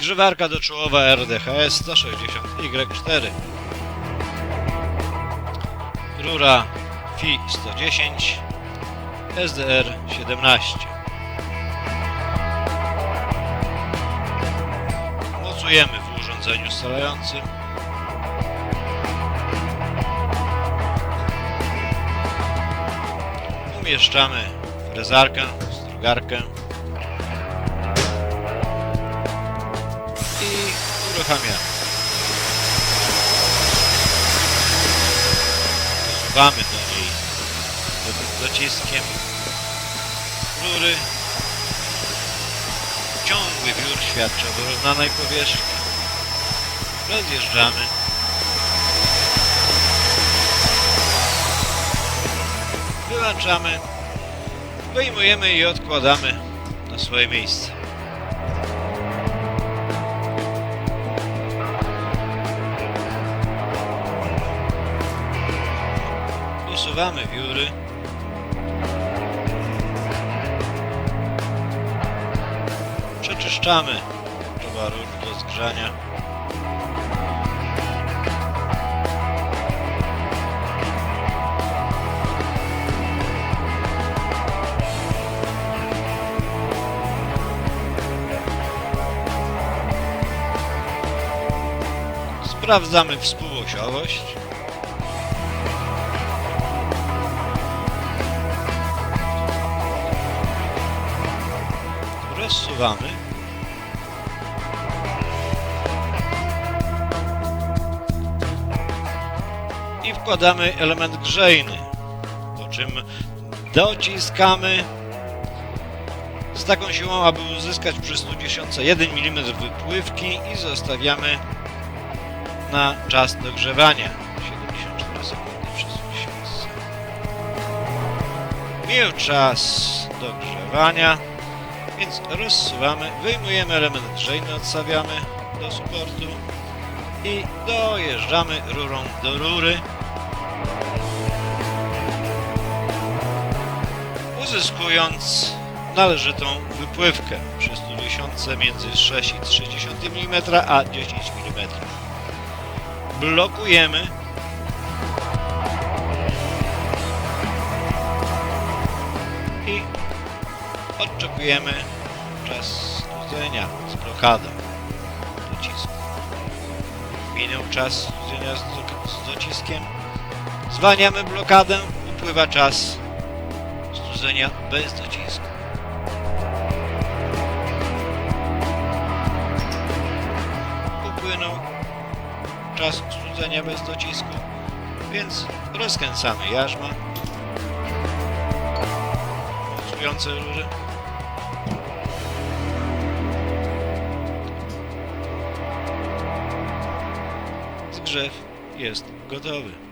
Zgrzewarka doczołowa RDHS 160Y4. Rura FI 110 SDR 17. Mocujemy w urządzeniu scalającym. Umieszczamy frezarkę, strugarkę i uruchamiamy. Dosuwamy do niej do- dociskiem rury. Ciągły wiór świadczy o wyrównanej powierzchni. Rozjeżdżamy. Wyłączamy. Wyjmujemy i odkładamy na swoje miejsce. Usuwamy wióry. Przeczyszczamy towaru do zgrzania. Sprawdzamy współosiowość. Rozsuwamy. I wkładamy element grzejny, po czym dociskamy z taką siłą, aby uzyskać przy 110 1 mm wypływki i zostawiamy na czas dogrzewania 74 sekundy przez miesiąc. Mijał czas dogrzewania, więc rozsuwamy, wyjmujemy element grzejny, odstawiamy do supportu i dojeżdżamy rurą do rury. Uzyskując należytą wypływkę przy 110 między 6,3 mm a 10 mm blokujemy. Odczekujemy czas znudzenia z blokadą docisku. Minął czas znudzenia z, do- z dociskiem. Zwalniamy blokadę, upływa czas znudzenia bez docisku. Upłynął czas studzenia bez docisku, więc rozkręcamy jarzma mocujące rury. Zgrzew jest gotowy.